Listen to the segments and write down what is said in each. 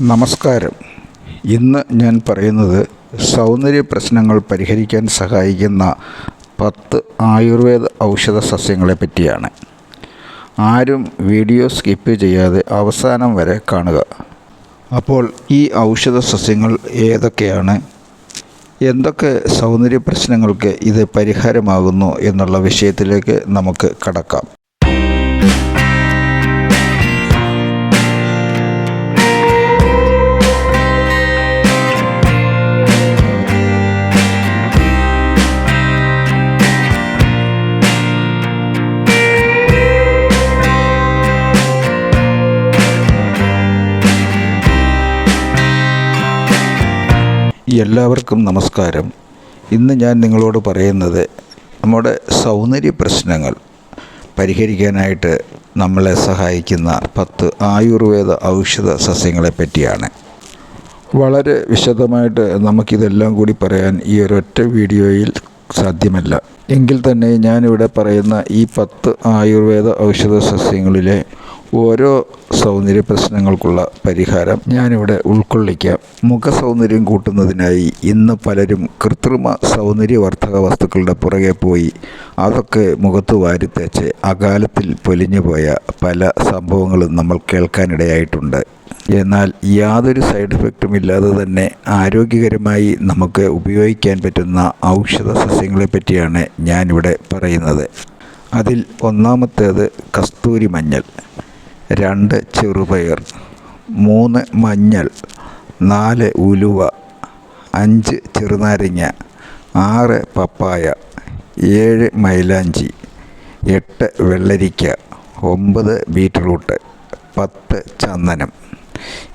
നമസ്കാരം. ഇന്ന് ഞാൻ പറയുന്നത് സൗന്ദര്യ പ്രശ്നങ്ങൾ പരിഹരിക്കാൻ സഹായിക്കുന്ന പത്ത് ആയുർവേദ ഔഷധ സസ്യങ്ങളെ പറ്റിയാണ്. ആരും വീഡിയോ സ്കിപ്പ് ചെയ്യാതെ അവസാനം വരെ കാണുക. അപ്പോൾ ഈ ഔഷധ സസ്യങ്ങൾ ഏതൊക്കെയാണ്? എന്തൊക്കെ സൗന്ദര്യ പ്രശ്നങ്ങൾക്ക് ഇത് പരിഹാരമാകുന്നു എന്നുള്ള വിഷയത്തിലേക്ക് നമുക്ക് കടക്കാം. എല്ലാവർക്കും നമസ്കാരം. ഇന്ന് ഞാൻ നിങ്ങളോട് പറയുന്നത് നമ്മുടെ സൗന്ദര്യ പ്രശ്നങ്ങൾ. പരിഹരിക്കാനായിട്ട് നമ്മളെ സഹായിക്കുന്ന പത്ത് ആയുർവേദ ഔഷധ സസ്യങ്ങളെ പറ്റിയാണ്. വളരെ വിശദമായിട്ട് നമുക്കിതെല്ലാം കൂടി പറയാൻ ഈ ഒരൊറ്റ വീഡിയോയിൽ സാധ്യമല്ല. എങ്കിൽ തന്നെ ഞാനിവിടെ പറയുന്ന ഈ പത്ത് ആയുർവേദ ഔഷധ സസ്യങ്ങളിലെ ഓരോ സൗന്ദര്യ പ്രശ്നങ്ങൾക്കുള്ള പരിഹാരം ഞാനിവിടെ ഉൾക്കൊള്ളിക്കാം. മുഖ സൗന്ദര്യം കൂട്ടുന്നതിനായി ഇന്ന് പലരും കൃത്രിമ സൗന്ദര്യവർദ്ധക വസ്തുക്കളുടെ പുറകെ പോയി അതൊക്കെ മുഖത്ത് വാരിത്തേച്ച് അകാലത്തിൽ പൊലിഞ്ഞുപോയ പല സംഭവങ്ങളും നമ്മൾ കേൾക്കാനിടയായിട്ടുണ്ട്. എന്നാൽ യാതൊരു സൈഡ് എഫക്റ്റും ഇല്ലാതെ തന്നെ ആരോഗ്യകരമായി നമുക്ക് ഉപയോഗിക്കാൻ പറ്റുന്ന ഔഷധ സസ്യങ്ങളെ പറ്റിയാണ് ഞാനിവിടെ പറയുന്നത്. അതിൽ ഒന്നാമത്തേത് കസ്തൂരി മഞ്ഞൾ. രണ്ട് ചെറുപയർ മൂന്ന് മഞ്ഞൾ നാല് ഉലുവ അഞ്ച് ചെറുനാരങ്ങ ആറ് പപ്പായ ഏഴ് മൈലാഞ്ചി എട്ട് വെള്ളരിക്ക ഒമ്പത് ബീറ്റ്റൂട്ട് പത്ത് ചന്ദനം.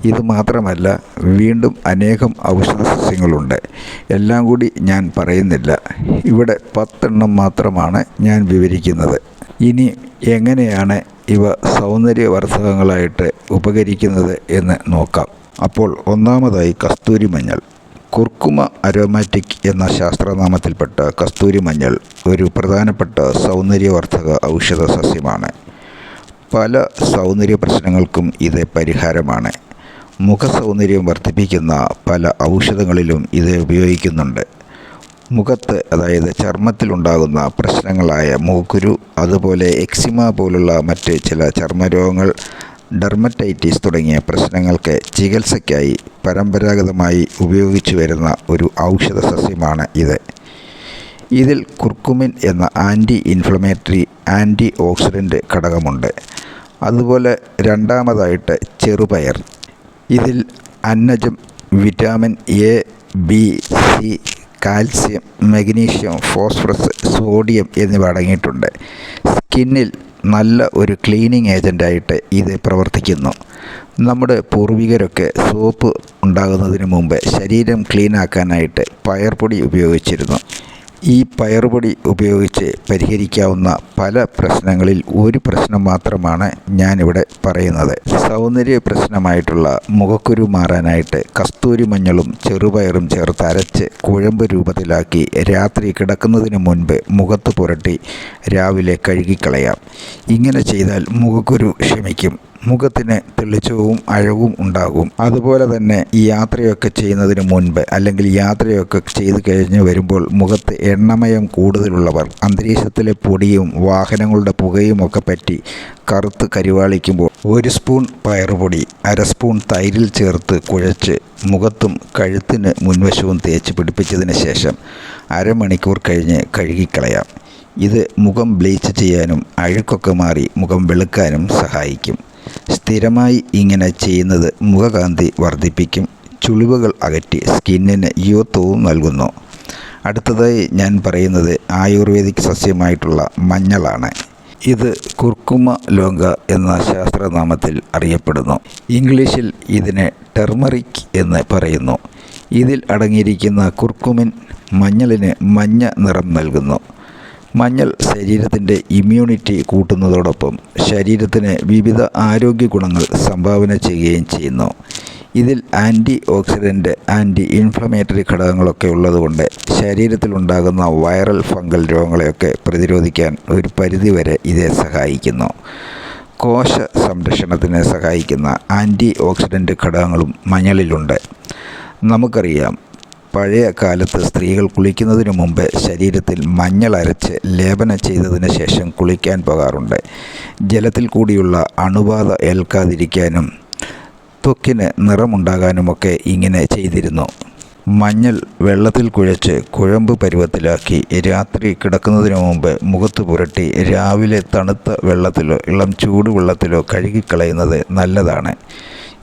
ഇത് മാത്രമല്ല വീണ്ടും അനേകം ഔഷധ സസ്യങ്ങളുണ്ട്. എല്ലാം കൂടി ഞാൻ പറയുന്നില്ല. ഇവിടെ പത്തെണ്ണം മാത്രമാണ് ഞാൻ വിവരിക്കുന്നത്. ഇനി എങ്ങനെയാണ് ഇവ സൗന്ദര്യവർദ്ധകങ്ങളായിട്ട് ഉപകരിക്കുന്നത് എന്ന് നോക്കാം. അപ്പോൾ ഒന്നാമതായി കസ്തൂരി മഞ്ഞൾ. കുർക്കുമ അരോമാറ്റിക് എന്ന ശാസ്ത്രനാമത്തിൽപ്പെട്ട കസ്തൂരി മഞ്ഞൾ ഒരു പ്രധാനപ്പെട്ട സൗന്ദര്യവർദ്ധക ഔഷധ സസ്യമാണ്. പല സൗന്ദര്യ പ്രശ്നങ്ങൾക്കും ഇത് പരിഹാരമാണ്. മുഖ സൗന്ദര്യം വർദ്ധിപ്പിക്കുന്ന പല ഔഷധങ്ങളിലും ഇത് ഉപയോഗിക്കുന്നുണ്ട്. മുഖത്ത് അതായത് ചർമ്മത്തിലുണ്ടാകുന്ന പ്രശ്നങ്ങളായ മൂക്കുരു അതുപോലെ എക്സിമ പോലുള്ള മറ്റ് ചില ചർമ്മരോഗങ്ങൾ ഡെർമറ്റൈറ്റിസ് തുടങ്ങിയ പ്രശ്നങ്ങൾക്ക് ചികിത്സയ്ക്കായി പരമ്പരാഗതമായി ഉപയോഗിച്ചു വരുന്ന ഒരു ഔഷധ സസ്യമാണ് ഇത്. ഇതിൽ കുർക്കുമിൻ എന്ന ആന്റി ഇൻഫ്ലമേറ്ററി ആന്റി ഓക്സിഡന്റ് ഘടകമുണ്ട്. അതുപോലെ രണ്ടാമതായിട്ട് ചെറുപയർ. ഇതിൽ അന്നജം vitamin A B C calcium magnesium phosphorus sodium എന്നിവ അടങ്ങിയിട്ടുണ്ട്. സ്കിന്നിൽ നല്ല ഒരു ക്ലീനിങ് ഏജന്റായിട്ട് ഇത് പ്രവർത്തിക്കുന്നു. നമ്മുടെ പൂർവികരൊക്കെ സോപ്പ് ഉണ്ടാകുന്നതിന് മുമ്പ് ശരീരം ക്ലീനാക്കാനായിട്ട് പയർപ്പൊടി ഉപയോഗിച്ചിരുന്നു. ഈ പയറുപൊടി ഉപയോഗിച്ച് പരിഹരിക്കാവുന്ന പല പ്രശ്നങ്ങളിൽ ഒരു പ്രശ്നം മാത്രമാണ് ഞാനിവിടെ പറയുന്നത്. സൗന്ദര്യ പ്രശ്നമായിട്ടുള്ള മുഖക്കുരു മാറാനായിട്ട് കസ്തൂരി മഞ്ഞളും ചെറുപയറും ചേർത്ത് അരച്ച് കുഴമ്പ് രൂപത്തിലാക്കി രാത്രി കിടക്കുന്നതിന് മുൻപ് മുഖത്ത് പുരട്ടി രാവിലെ കഴുകിക്കളയാം. ഇങ്ങനെ ചെയ്താൽ മുഖക്കുരു ക്ഷമിക്കും. മുഖത്തിന് തെളിച്ചവും അഴവും ഉണ്ടാകും. അതുപോലെ തന്നെ ഈ യാത്രയൊക്കെ ചെയ്യുന്നതിന് മുൻപ് അല്ലെങ്കിൽ യാത്രയൊക്കെ ചെയ്തു കഴിഞ്ഞ് വരുമ്പോൾ മുഖത്ത് എണ്ണമയം കൂടുതലുള്ളവർ അന്തരീക്ഷത്തിലെ പൊടിയും വാഹനങ്ങളുടെ പുകയും ഒക്കെ പറ്റി കറുത്ത് കരിവാളിക്കുമ്പോൾ ഒരു സ്പൂൺ പയറുപൊടി അര സ്പൂൺ തൈരിൽ ചേർത്ത് കുഴച്ച് മുഖത്തും കഴുത്തിന് മുൻവശവും തേച്ച് പിടിപ്പിച്ചതിന് ശേഷം അരമണിക്കൂർ കഴിഞ്ഞ് കഴുകിക്കളയാം. ഇത് മുഖം ബ്ലീച്ച് ചെയ്യാനും അഴുക്കൊക്കെ മാറി മുഖം വെളുക്കാനും സഹായിക്കും. സ്ഥിരമായി ഇങ്ങനെ ചെയ്യുന്നത് മുഖകാന്തി വർദ്ധിപ്പിക്കും. ചുളിവുകൾ അകറ്റി സ്കിന്നിന് യുവത്വവും നൽകുന്നു. അടുത്തതായി ഞാൻ പറയുന്നത് ആയുർവേദിക് സസ്യമായിട്ടുള്ള മഞ്ഞളാണ്. ഇത് കുർക്കുമ ലോങ്ക എന്ന ശാസ്ത്രനാമത്തിൽ അറിയപ്പെടുന്നു. ഇംഗ്ലീഷിൽ ഇതിനെ ടെർമറിക് എന്ന് പറയുന്നു. ഇതിൽ അടങ്ങിയിരിക്കുന്ന കുർക്കുമിൻ മഞ്ഞളിന് മഞ്ഞ നിറം നൽകുന്നു. മഞ്ഞൾ ശരീരത്തിന്റെ ഇമ്മ്യൂണിറ്റി കൂട്ടുന്നതോടൊപ്പം ശരീരത്തിന് വിവിധ ആരോഗ്യ ഗുണങ്ങൾ സംഭാവന ചെയ്യുകയും ചെയ്യുന്നു. ഇതിൽ ആന്റി ഓക്സിഡന്റ് ആന്റി ഇൻഫ്ലമേറ്ററി ഘടകങ്ങളൊക്കെ ഉള്ളതുകൊണ്ട് ശരീരത്തിലുണ്ടാകുന്ന വൈറൽ ഫംഗൽ രോഗങ്ങളെയൊക്കെ പ്രതിരോധിക്കാൻ ഒരു പരിധിവരെ ഇതേ സഹായിക്കുന്നു. കോശ സംരക്ഷണത്തിന് സഹായിക്കുന്ന ആന്റി ഓക്സിഡന്റ് ഘടകങ്ങളും മഞ്ഞളിലുണ്ട്. നമുക്കറിയാം പഴയ കാലത്ത് സ്ത്രീകൾ കുളിക്കുന്നതിന് മുമ്പ് ശരീരത്തിൽ മഞ്ഞൾ അരച്ച് ലേപനം ചെയ്തതിന് ശേഷം കുളിക്കാൻ പോകാറുണ്ട്. ജലത്തിൽ കൂടിയുള്ള അണുബാധ ഏൽക്കാതിരിക്കാനും ത്വക്കിന് നിറമുണ്ടാകാനുമൊക്കെ ഇങ്ങനെ ചെയ്തിരുന്നു. മഞ്ഞൾ വെള്ളത്തിൽ കുഴച്ച് കുഴമ്പ് പരുവത്തിലാക്കി രാത്രി കിടക്കുന്നതിന് മുമ്പ് മുഖത്ത് പുരട്ടി രാവിലെ തണുത്ത വെള്ളത്തിലോ ഇളം ചൂടുവെള്ളത്തിലോ കഴുകിക്കളയുന്നത് നല്ലതാണ്.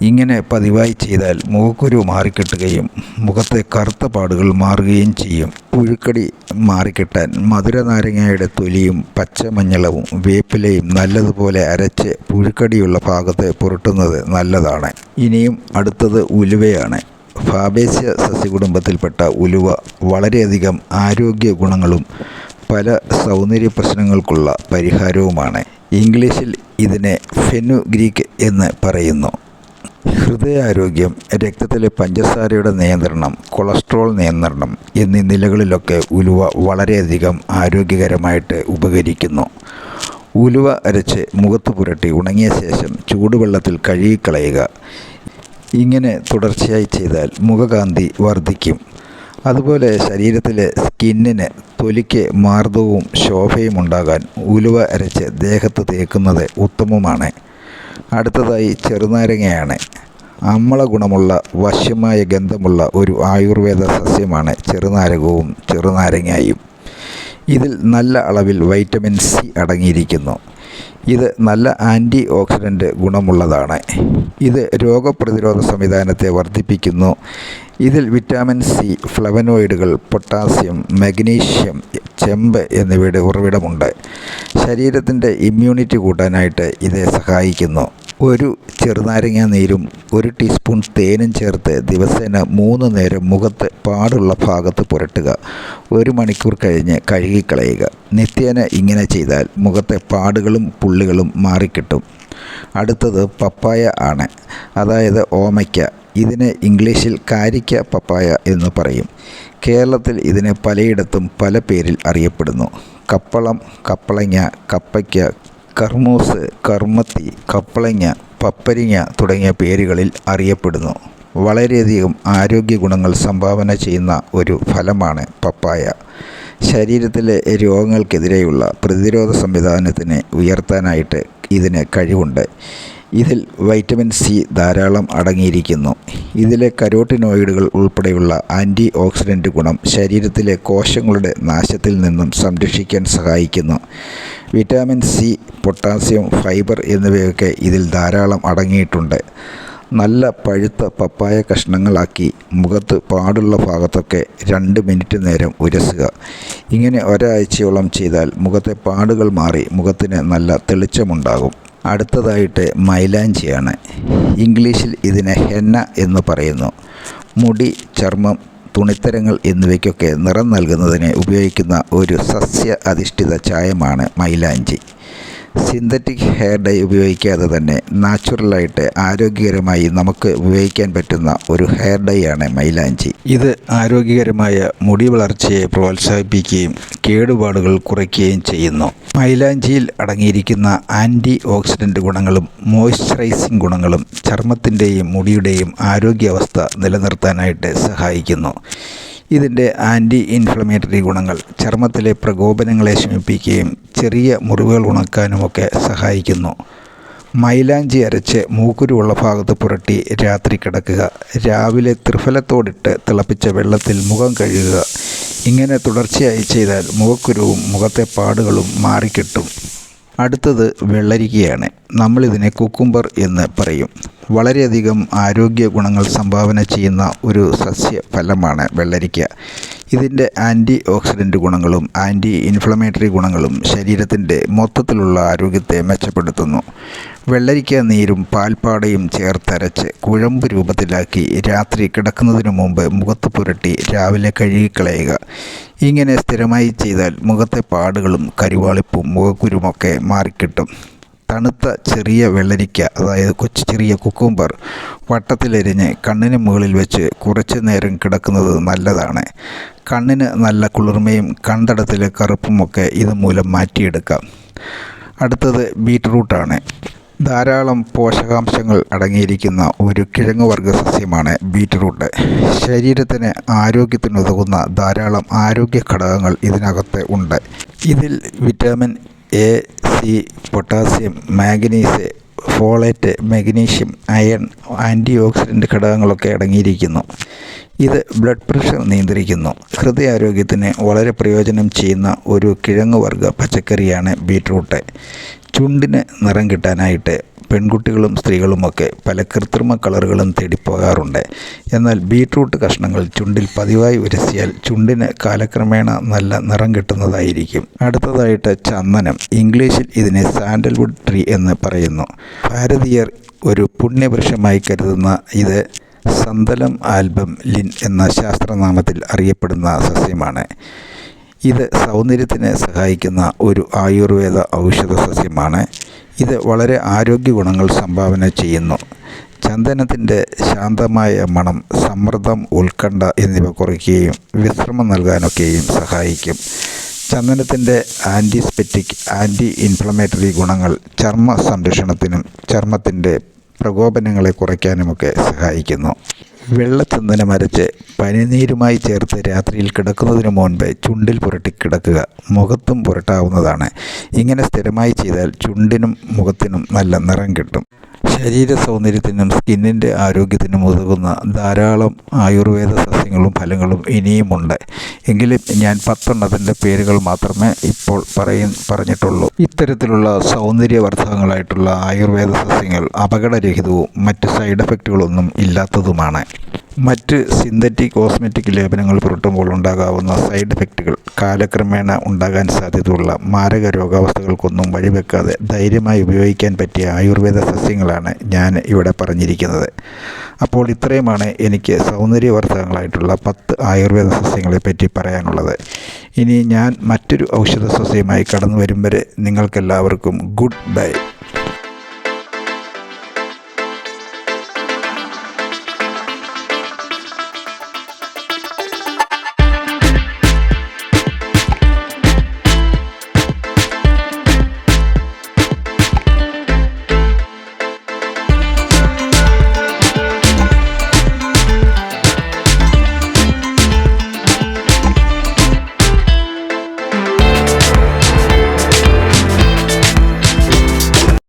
ഇങ്ങനെ പതിവായി ചെയ്താൽ മുഖക്കുരു മാറിക്കിട്ടുകയും മുഖത്തെ കറുത്ത പാടുകൾ മാറുകയും ചെയ്യും. പുഴുക്കടി മാറിക്കിട്ടാൻ മധുര നാരങ്ങയുടെ തൊലിയും പച്ചമഞ്ഞളവും വേപ്പിലയും നല്ലതുപോലെ അരച്ച് പുഴുക്കടിയുള്ള ഭാഗത്ത് പുരട്ടുന്നത് നല്ലതാണ്. ഇനിയും അടുത്തത് ഉലുവയാണ്. ഫാബേസ്യ സസ്യകുടുംബത്തിൽപ്പെട്ട ഉലുവ വളരെയധികം ആരോഗ്യ ഗുണങ്ങളും പല സൗന്ദര്യ പ്രശ്നങ്ങൾക്കുള്ള പരിഹാരവുമാണ്. ഇംഗ്ലീഷിൽ ഇതിനെ ഫെനുഗ്രീക്ക് എന്ന് പറയുന്നു. ഹൃദയാരോഗ്യം രക്തത്തിലെ പഞ്ചസാരയുടെ നിയന്ത്രണം കൊളസ്ട്രോൾ നിയന്ത്രണം എന്നീ നിലകളിലൊക്കെ ഉലുവ വളരെയധികം ആരോഗ്യകരമായിട്ട് ഉപകരിക്കുന്നു. ഉലുവ അരച്ച് മുഖത്ത് പുരട്ടി ഉണങ്ങിയ ശേഷം ചൂടുവെള്ളത്തിൽ കഴുകിക്കളയുക. ഇങ്ങനെ തുടർച്ചയായി ചെയ്താൽ മുഖകാന്തി വർദ്ധിക്കും. അതുപോലെ ശരീരത്തിലെ സ്കിന്നിന് തൊലിക്ക് മാർദ്ദവും ശോഭയും ഉണ്ടാകാൻ ഉലുവ അരച്ച് ദേഹത്ത് തേക്കുന്നത് ഉത്തമമാണ്. അടുത്തതായി ചെറുനാരങ്ങയാണ്. അമ്മള ഗുണമുള്ള വശ്യമായ ഗന്ധമുള്ള ഒരു ആയുർവേദ സസ്യമാണ് ചെറുനാരകവും ചെറുനാരങ്ങയും. ഇതിൽ നല്ല അളവിൽ വൈറ്റമിൻ സി അടങ്ങിയിരിക്കുന്നു. ഇത് നല്ല ആന്റി ഓക്സിഡന്റ് ഗുണമുള്ളതാണ്. ഇത് രോഗപ്രതിരോധ സംവിധാനത്തെ വർദ്ധിപ്പിക്കുന്നു. ഇതിൽ വിറ്റാമിൻ സി ഫ്ലവനോയിഡുകൾ പൊട്ടാസ്യം മഗ്നീഷ്യം ചെമ്പ് എന്നിവയുടെ ഉറവിടമുണ്ട്. ശരീരത്തിന്റെ ഇമ്മ്യൂണിറ്റി കൂട്ടാനായിട്ട് ഇത് സഹായിക്കുന്നു. ഒരു ചെറുനാരങ്ങ നീരും ഒരു ടീസ്പൂൺ തേനും ചേർത്ത് ദിവസേന മൂന്ന് നേരം മുഖത്ത് പാടുള്ള ഭാഗത്ത് പുരട്ടുക. ഒരു മണിക്കൂർ കഴിഞ്ഞ് കഴുകിക്കളയുക. നിത്യേന ഇങ്ങനെ ചെയ്താൽ മുഖത്തെ പാടുകളും പുള്ളികളും മാറിക്കിട്ടും. അടുത്തത് പപ്പായ ആണ്. അതായത് ഓമയ്ക്ക. ഇതിനെ ഇംഗ്ലീഷിൽ കാരിക്ക പപ്പായ എന്ന് പറയും. കേരളത്തിൽ ഇതിനെ പലയിടത്തും പല പേരിൽ അറിയപ്പെടുന്നു. കപ്പളം കപ്പളങ്ങ കപ്പയ്ക്ക കർമൂസ് കർമ്മത്തി കപ്പളങ്ങ പപ്പരിങ്ങ തുടങ്ങിയ പേരുകളിൽ അറിയപ്പെടുന്നു. വളരെയധികം ആരോഗ്യ ഗുണങ്ങൾ സംഭാവന ചെയ്യുന്ന ഒരു ഫലമാണ് പപ്പായ. ശരീരത്തിലെ രോഗങ്ങൾക്കെതിരെയുള്ള പ്രതിരോധ സംവിധാനത്തിനെ ഉയർത്താനായിട്ട് ഇതിന് കഴിവുണ്ട്. ഇതിൽ വൈറ്റമിൻ സി ധാരാളം അടങ്ങിയിരിക്കുന്നു. ഇതിലെ കരോട്ടിനോയിഡുകൾ ഉൾപ്പെടെയുള്ള ആന്റി ഓക്സിഡന്റ് ഗുണം ശരീരത്തിലെ കോശങ്ങളുടെ നാശത്തിൽ നിന്നും സംരക്ഷിക്കാൻ സഹായിക്കുന്നു. വിറ്റാമിൻ സി പൊട്ടാസ്യം ഫൈബർ എന്നിവയൊക്കെ ഇതിൽ ധാരാളം അടങ്ങിയിട്ടുണ്ട്. നല്ല പഴുത്ത പപ്പായ കഷ്ണങ്ങളാക്കി മുഖത്ത് പാടുള്ള ഭാഗത്തൊക്കെ രണ്ട് മിനിറ്റ് നേരം ഉരസുക. ഇങ്ങനെ ഒരാഴ്ചയോളം ചെയ്താൽ മുഖത്തെ പാടുകൾ മാറി മുഖത്തിന് നല്ല തെളിച്ചമുണ്ടാകും. അടുത്തതായിട്ട് മൈലാഞ്ചിയാണ്. ഇംഗ്ലീഷിൽ ഇതിനെ ഹെന്ന എന്ന് പറയുന്നു. മുടി ചർമ്മം തുണിത്തരങ്ങൾ എന്നിവയ്ക്കൊക്കെ നിറം നൽകുന്നതിന് ഉപയോഗിക്കുന്ന ഒരു സസ്യ അധിഷ്ഠിത ചായമാണ് മൈലാഞ്ചി. സിന്തറ്റിക് ഹെയർ ഡൈ ഉപയോഗിക്കാതെ തന്നെ നാച്ചുറലായിട്ട് ആരോഗ്യകരമായി നമുക്ക് ഉപയോഗിക്കാൻ പറ്റുന്ന ഒരു ഹെയർ ഡൈ ആണ് മൈലാഞ്ചി. ഇത് ആരോഗ്യകരമായ മുടി വളർച്ചയെ പ്രോത്സാഹിപ്പിക്കുകയും കേടുപാടുകൾ കുറയ്ക്കുകയും ചെയ്യുന്നു. മൈലാഞ്ചിയിൽ അടങ്ങിയിരിക്കുന്ന ആന്റി ഓക്സിഡന്റ് ഗുണങ്ങളും മോയ്സ്ചറൈസിങ് ഗുണങ്ങളും ചർമ്മത്തിന്റെയും മുടിയുടെയും ആരോഗ്യാവസ്ഥ നിലനിർത്താനായിട്ട് സഹായിക്കുന്നു. ഇതിന്റെ ആന്റി ഇൻഫ്ലമേറ്ററി ഗുണങ്ങൾ ചർമ്മത്തിലെ പ്രകോപനങ്ങളെ ശമിപ്പിക്കുകയും ചെറിയ മുറിവുകൾ ഉണക്കാനുമൊക്കെ സഹായിക്കുന്നു. മൈലാഞ്ചി അരച്ച് മൂക്കുരുവുള്ള ഭാഗത്ത് പുരട്ടി രാത്രി കിടക്കുക രാവിലെ ത്രിഫലത്തോടിട്ട് തിളപ്പിച്ച വെള്ളത്തിൽ മുഖം കഴുകുക. ഇങ്ങനെ തുടർച്ചയായി ചെയ്താൽ മുഖക്കുരുവും മുഖത്തെ പാടുകളും മാറിക്കിട്ടും. അടുത്തത് വെള്ളരിക്കയാണ്. നമ്മളിതിനെ കുക്കുംബർ എന്ന് പറയും. വളരെയധികം ആരോഗ്യ ഗുണങ്ങൾ സംഭാവന ചെയ്യുന്ന ഒരു സസ്യ ഫലമാണ് വെള്ളരിക്ക. ഇതിന്റെ ആന്റി ഓക്സിഡന്റ് ഗുണങ്ങളും ആന്റി ഇൻഫ്ലമേറ്ററി ഗുണങ്ങളും ശരീരത്തിന്റെ മൊത്തത്തിലുള്ള ആരോഗ്യത്തെ മെച്ചപ്പെടുത്തുന്നു. വെള്ളരിക്ക നീരും പാൽപ്പാടയും ചേർത്തരച്ച് കുഴമ്പ് രൂപത്തിലാക്കി രാത്രി കിടക്കുന്നതിനു മുമ്പ് മുഖത്ത് പുരട്ടി രാവിലെ കഴുകിക്കളയുക. ഇങ്ങനെ സ്ഥിരമായി ചെയ്താൽ മുഖത്തെ പാടുകളും കരിവാളിപ്പും മുഖക്കുരുമൊക്കെ മാറിക്കിട്ടും. തണുത്ത ചെറിയ വെള്ളരിക്ക അതായത് കൊച്ചു ചെറിയ കുക്കുംബർ വട്ടത്തിലെരിഞ്ഞ് കണ്ണിന് മുകളിൽ വെച്ച് കുറച്ച് നേരം കിടക്കുന്നത് നല്ലതാണ്. കണ്ണിന് നല്ല കുളിർമയും കണ്ടടത്തിലെ കറുപ്പുമൊക്കെ ഇതുമൂലം മാറ്റിയെടുക്കാം. അടുത്തത് ബീറ്റ്റൂട്ടാണ്. ധാരാളം പോഷകാംശങ്ങൾ അടങ്ങിയിരിക്കുന്ന ഒരു കിഴങ്ങ് വർഗ സസ്യമാണ് ബീറ്റ്റൂട്ട്. ശരീരത്തിന് ആരോഗ്യത്തിനുതകുന്ന ധാരാളം ആരോഗ്യ ഘടകങ്ങൾ ഇതിനകത്ത് ഉണ്ട്. ഇതിൽ vitamin A C potassium manganese folate magnesium iron anti oxidant ഘടകങ്ങളൊക്കെ അടങ്ങിയിരിക്കുന്നു. ഇത് ബ്ലഡ് പ്രഷർ നിയന്ത്രിക്കുന്നു. ഹൃദയാരോഗ്യത്തിന് വളരെ പ്രയോജനം ചെയ്യുന്ന ഒരു കിഴങ്ങ് വർഗ പച്ചക്കറിയാണ് ബീട്രൂട്ട്. ചുണ്ടിന് നിറം കിട്ടാനായിട്ട് പെൺകുട്ടികളും സ്ത്രീകളുമൊക്കെ പല കൃത്രിമ കളറുകളും തേടിപ്പോകാറുണ്ട്. എന്നാൽ ബീട്രൂട്ട് കഷ്ണങ്ങൾ ചുണ്ടിൽ പതിവായി ഉരസിയാൽ ചുണ്ടിന് കാലക്രമേണ നല്ല നിറം കിട്ടുന്നതായിരിക്കും. അടുത്തതായിട്ട് ചന്ദനം. ഇംഗ്ലീഷിൽ ഇതിനെ സാൻഡൽവുഡ് ട്രീ എന്ന് പറയുന്നു. ഭാരതീയർ ഒരു പുണ്യവൃക്ഷമായി കരുതുന്ന ഇത് സന്തലം ആൽബം ലിൻ എന്ന ശാസ്ത്രനാമത്തിൽ അറിയപ്പെടുന്ന സസ്യമാണ്. ഇത് സൗന്ദര്യത്തിന് സഹായിക്കുന്ന ഒരു ആയുർവേദ ഔഷധ സസ്യമാണ്. ഇത് വളരെ ആരോഗ്യ ഗുണങ്ങൾ സംഭാവന ചെയ്യുന്നു. ചന്ദനത്തിന്റെ ശാന്തമായ മണം സമ്മർദ്ദം ഉത്കണ്ഠ എന്നിവ കുറയ്ക്കുകയും വിശ്രമം നൽകാനൊക്കെയും സഹായിക്കും. ചന്ദനത്തിന്റെ ആന്റിസ്പെറ്റിക് ആന്റി ഇൻഫ്ലമേറ്ററി ഗുണങ്ങൾ ചർമ്മ സംരക്ഷണത്തിനും ചർമ്മത്തിന്റെ പ്രകോപനങ്ങളെ കുറയ്ക്കാനുമൊക്കെ സഹായിക്കുന്നു. വെള്ളച്ചന്ദനം അരച്ച് പനിനീരുമായി ചേർത്ത് രാത്രിയിൽ കിടക്കുന്നതിന് മുൻപ് ചുണ്ടിൽ പുരട്ടി കിടക്കുക. മുഖത്തും പുരട്ടാവുന്നതാണ്. ഇങ്ങനെ സ്ഥിരമായി ചെയ്താൽ ചുണ്ടിനും മുഖത്തിനും നല്ല നിറം കിട്ടും. ശരീര സൗന്ദര്യത്തിനും സ്കിന്നിന്റെ ആരോഗ്യത്തിനും ഉതകുന്ന ധാരാളം ആയുർവേദ സസ്യങ്ങളും ഫലങ്ങളും ഇനിയുമുണ്ട്. എങ്കിലും ഞാൻ പത്തെണ്ണത്തിന്റെ പേരുകൾ മാത്രമേ ഇപ്പോൾ പറയും പറഞ്ഞിട്ടുള്ളൂ. ഇത്തരത്തിലുള്ള സൗന്ദര്യവർദ്ധകങ്ങളായിട്ടുള്ള ആയുർവേദ സസ്യങ്ങൾ അപകടരഹിതവും മറ്റ് സൈഡ് എഫക്റ്റുകളൊന്നും ഇല്ലാത്തതുമാണ്. മറ്റ് സിന്തറ്റിക് കോസ്മെറ്റിക് ലേപനങ്ങൾ പുരട്ടുമ്പോൾ ഉണ്ടാകാവുന്ന സൈഡ് എഫക്റ്റുകൾ കാലക്രമേണ ഉണ്ടാകാൻ സാധ്യതയുള്ള മാരക രോഗാവസ്ഥകൾക്കൊന്നും വഴിവെക്കാതെ ധൈര്യമായി ഉപയോഗിക്കാൻ പറ്റിയ ആയുർവേദ സസ്യങ്ങളാണ് ഞാൻ ഇവിടെ പറഞ്ഞിരിക്കുന്നത്. അപ്പോൾ ഇത്രയുമാണ് എനിക്ക് സൗന്ദര്യവർദ്ധകങ്ങളായിട്ടുള്ള പത്ത് ആയുർവേദ സസ്യങ്ങളെ പറ്റി പറയാനുള്ളത്. ഇനി ഞാൻ മറ്റൊരു ഔഷധ സസ്യമായി കടന്നു വരും വരെ നിങ്ങൾക്കെല്ലാവർക്കും ഗുഡ് ബൈ.